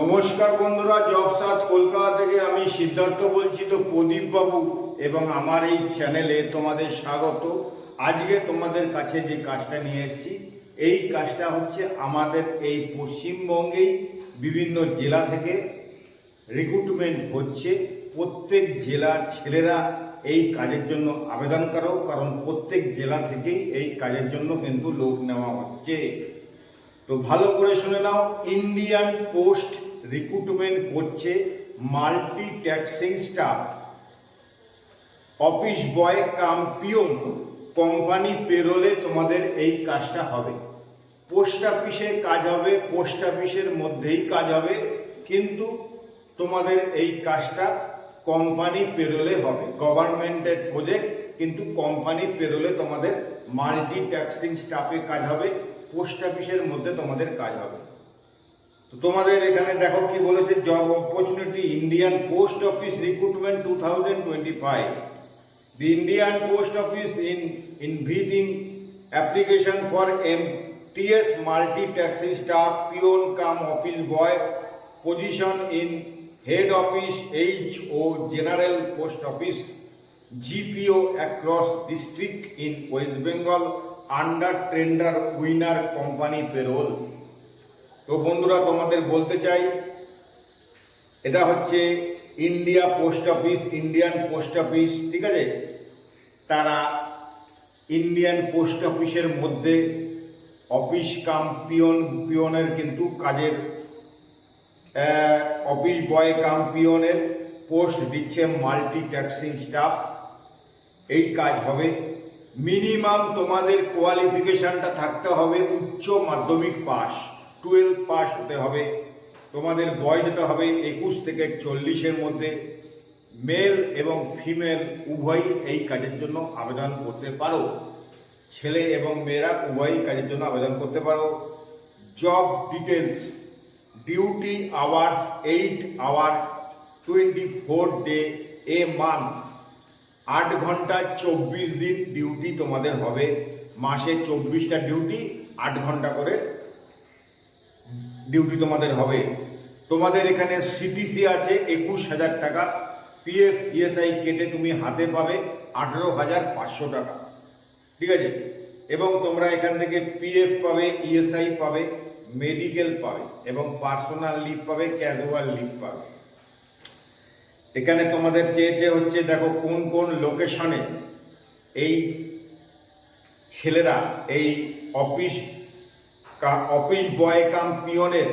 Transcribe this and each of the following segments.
নমস্কার বন্ধুরা job search Kolkata থেকে আমি সিদ্ধার্থ বলছি। তো প্রদীপ বাবু এবং আমার এই চ্যানেলে তোমাদের স্বাগত। আজকে তোমাদের কাছে যে কাজটা নিয়ে এসেছি, এই কাজটা হচ্ছে আমাদের এই পশ্চিমবঙ্গেই বিভিন্ন জেলা থেকে রিক্রুটমেন্ট হচ্ছে। প্রত্যেক জেলার ছেলেরা এই কাজের জন্য আবেদন করো, কারণ প্রত্যেক জেলা থেকেই এই কাজের জন্য কিন্তু লোক নেওয়া হচ্ছে। তো ভালো করে শুনে নাও ইন্ডিয়ান পোস্ট রিক্রুটমেন্ট করছে multi taxing staff office boy cum company পেরোলে তোমাদের এই কাজটা হবে। পোস্ট অফিসে কাজ হবে পোস্ট অফিসের মধ্যেই কাজ হবে, কিন্তু তোমাদের এই কাজটা কোম্পানি পেরোলে হবে। গভর্নমেন্টের প্রজেক্ট কিন্তু কোম্পানি পেরোলে তোমাদের মাল্টি ট্যাক্সিং স্টাফে কাজ হবে। পোস্ট অফিসের মধ্যে তোমাদের কাজ হবে। তো তোমাদের এখানে দেখো কি বলেছে job opportunity Indian post office recruitment two thousand twenty five the Indian post office in inviting application for M TS multi taxi staff peon cum office boy position in head office H O general post office GPO across district in West Bengal under tender winner company payroll তো বন্ধুরা, তোমাদের বলতে চাই, এটা হচ্ছে India post office Indian post office ঠিক আছে? তারা ইন্ডিয়ান পোস্ট অফিসের মধ্যে অফিস কাম পিয়ন পিয়নের কিন্তু কাজের অফিস বয় কাম পিয়নের পোস্ট দিচ্ছে মাল্টি ট্যাক্সিং স্টাফ এই কাজ হবে মিনিমাম তোমাদের কোয়ালিফিকেশনটা থাকতে হবে উচ্চ মাধ্যমিক পাস টুয়েলভ পাস হতে হবে। তোমাদের বয়স হতে হবে একুশ থেকে চল্লিশের মধ্যে। মেল এবং ফিমেল উভয়ই এই কাজের জন্য আবেদন করতে পারো। ছেলে এবং মেয়েরা উভয়ই কাজের জন্য আবেদন করতে পারো। Job details, duty hours, eight hour, twenty four day, a month. আট ঘণ্টা চব্বিশ দিন ডিউটি তোমাদের হবে। মাসে চব্বিশটা ডিউটি, আট ঘণ্টা করে ডিউটি তোমাদের হবে। তোমাদের এখানে সিটিসি আছে, একুশ হাজার টাকা। পিএফ ইএসআই কেটে তুমি হাতে পাবে আঠেরো হাজার পাঁচশো টাকা। ঠিক আছে? এবং তোমরা এখান থেকে পিএফ পাবে ইএসআই পাবে মেডিকেল পাবে, এবং পার্সোনাল লিভ পাবে ক্যাজুয়াল লিভ পাবে। এখানে তোমাদের চেয়েছে হচ্ছে, দেখো কোন কোন লোকেশনে এই ছেলেরা, এই অফিস অফিস বয় কাম পিয়নের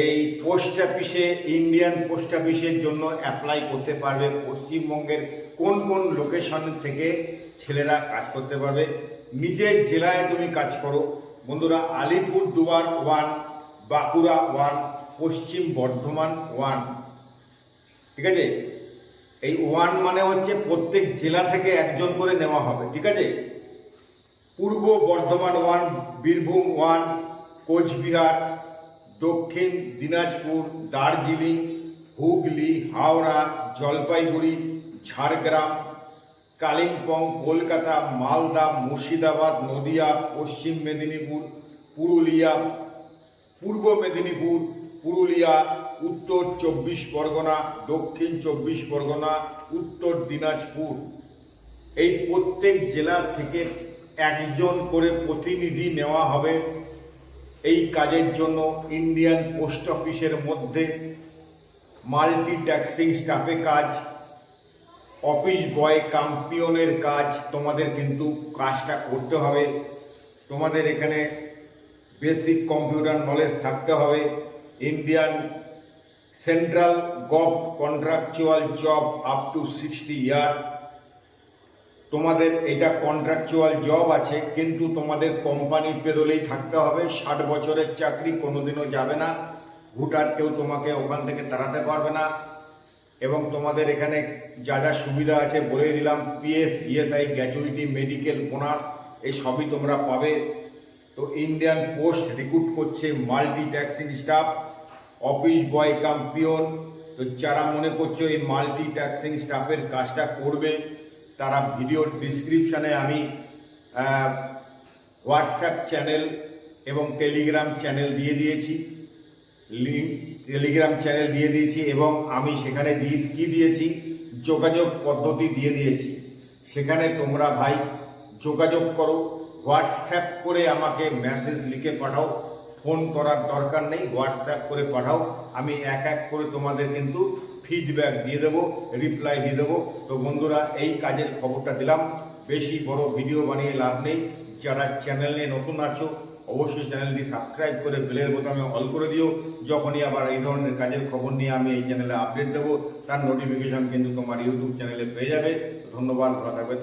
এই পোস্ট অফিসে ইন্ডিয়ান পোস্ট অফিসের জন্য অ্যাপ্লাই করতে পারবে। পশ্চিমবঙ্গের কোন কোন লোকেশন থেকে ছেলেরা কাজ করতে পারবে। নিজের জেলায় তুমি কাজ করো। বন্ধুরা আলিপুর দুয়ার ওয়ান বাঁকুড়া ওয়ান পশ্চিম বর্ধমান ওয়ান ঠিক আছে? এই ওয়ান মানে হচ্ছে প্রত্যেক জেলা থেকে একজন করে নেওয়া হবে, ঠিক আছে? পূর্ব বর্ধমান ওয়ান, বীরভূম ওয়ান, কোচবিহার, দক্ষিণ দিনাজপুর, দার্জিলিং, হুগলি, হাওড়া, জলপাইগুড়ি, ঝাড়গ্রাম, কালিম্পং, কলকাতা, মালদা, মুর্শিদাবাদ, নদিয়া, পশ্চিম মেদিনীপুর, পুরুলিয়া, পূর্ব মেদিনীপুর পুরুলিয়া, উত্তর চব্বিশ পরগনা, দক্ষিণ চব্বিশ পরগনা, উত্তর দিনাজপুর। এই প্রত্যেক জেলা থেকে একজন করে প্রতিনিধি নেওয়া হবে। এই কাজের জন্য ইন্ডিয়ান পোস্ট অফিসের মধ্যে মাল্টি ট্যাক্সিং স্টাফে কাজ, অফিস বয় কাম্পিয়নের কাজ তোমাদের কিন্তু কাজটা করতে হবে। তোমাদের এখানে বেসিক কম্পিউটার নলেজ থাকতে হবে। Indian central gov contractual job up to sixty year তোমাদের এটা কন্ট্রাকচুয়াল জব আছে, কিন্তু তোমাদের কোম্পানি পেরোলেই থাকতে হবে। ষাট বছরের চাকরি কোনোদিনও যাবে না। ভোটার কেউ তোমাকে ওখান থেকে তাড়াতে পারবে না। এবং তোমাদের এখানে যা যা সুবিধা আছে বলে দিলাম PF ESI gratuity medical bonus এই সবই তোমরা পাবে। তো ইন্ডিয়ান পোস্ট রিক্রুট করছে multi taxing staff office boy cum তো যারা মনে করছ এই মাল্টি ট্যাক্সিং স্টাফের কাজটা করবে, তারা ভিডিওর ডিসক্রিপশানে আমি হোয়াটসঅ্যাপ চ্যানেল এবং টেলিগ্রাম চ্যানেল দিয়ে দিয়েছি। লিঙ্ক টেলিগ্রাম চ্যানেল দিয়ে দিয়েছি এবং আমি সেখানে দিয়ে কি দিয়েছি? যোগাযোগ পদ্ধতি দিয়ে দিয়েছি। সেখানে তোমরা ভাই যোগাযোগ করো হোয়াটসঅ্যাপ করে আমাকে মেসেজ লিখে পাঠাও। ফোন করার দরকার নেই হোয়াটসঅ্যাপ করে পাঠাও। আমি এক এক করে তোমাদের কিন্তু ফিডব্যাক দিয়ে দেবো রিপ্লাই দিয়ে দেবো। তো বন্ধুরা, এই কাজের খবরটা দিলাম। বেশি বড় ভিডিও বানিয়ে লাভ নেই। যারা চ্যানেলে নতুন আছো, অবশ্যই চ্যানেলটি সাবস্ক্রাইব করে বেলের বোতামে অল করে দিও। যখনই আবার এই ধরনের কাজের খবর নিয়ে আমি এই চ্যানেলে আপডেট দেবো, তার নোটিফিকেশন কিন্তু তোমার ইউটিউব চ্যানেলে পেয়ে যাবে। ধন্যবাদ, ভালো থাকবে